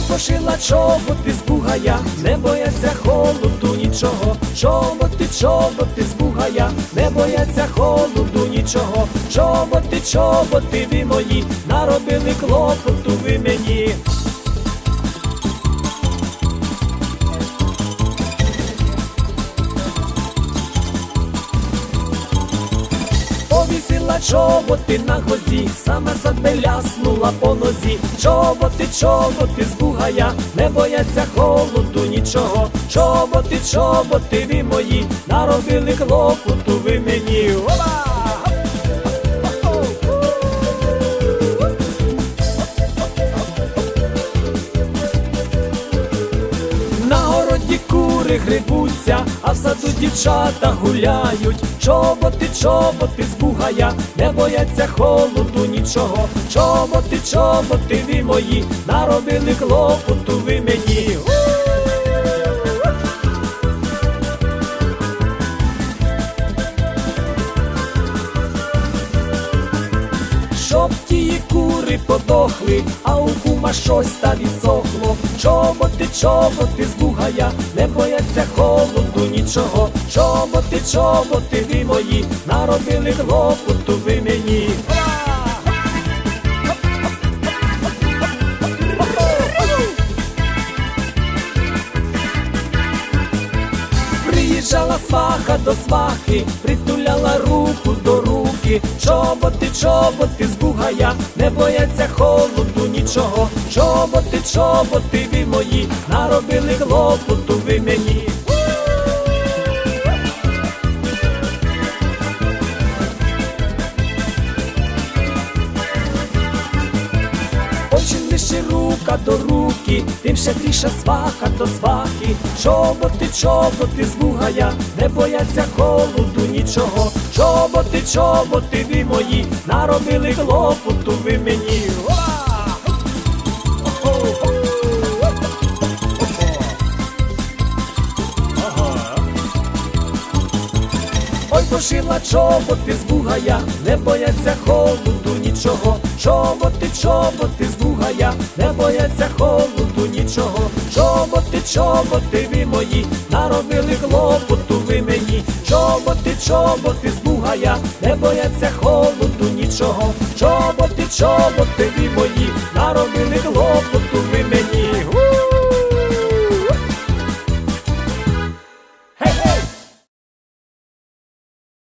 пошила чоботи з бугая, не бояться холоду нічого. Чоботи, чоботи з бугая, не бояться холоду нічого. Чоботи, чоботи ви мої, наробили клопоту ви мені. Чоботи на гвозді, саме задбеляснула по нозі. Чоботи, чоботи з бугая, не бояться холоду нічого. Чоботи, чоботи ви мої, наробили клопоту ви мені. На кури грибуться, а в саду дівчата гуляють. Чоботи, чоботи з не бояться холоду нічого. Чоботи, чоботи ви мої, наробили клопоту ви мені. Щоб ті кури подохли, а у кума щось та відсохло. Чоботи, чоботи з бугая, не бояться холоду нічого. Чоботи, чоботи ви мої, наробили клопоту ви мені. Приїжджала сваха до свахи, притуляла руку до руки, чоботи, чоботи з бугая, не бояться холоду нічого. Чоботи, чоботи ви мої, наробили клопоту ви мені. Чим ближче рука до руки, тим ще тріша сваха до свахи. Чоботи, чоботи з бугая, не бояться холоду нічого. Чоботи, чоботи ви мої, наробили клопоту ви мені. Ой, пошила чоботи з бугая, не бояться холоду нічого. Чоботи, чоботи з бугая, не бояться холоду нічого. Чоботи, чоботи ви мої, наробили клопоту ви мені. Чоботи, з бугая, не бояться холоду нічого. Чоботи, чоботи і мої, народини клопоту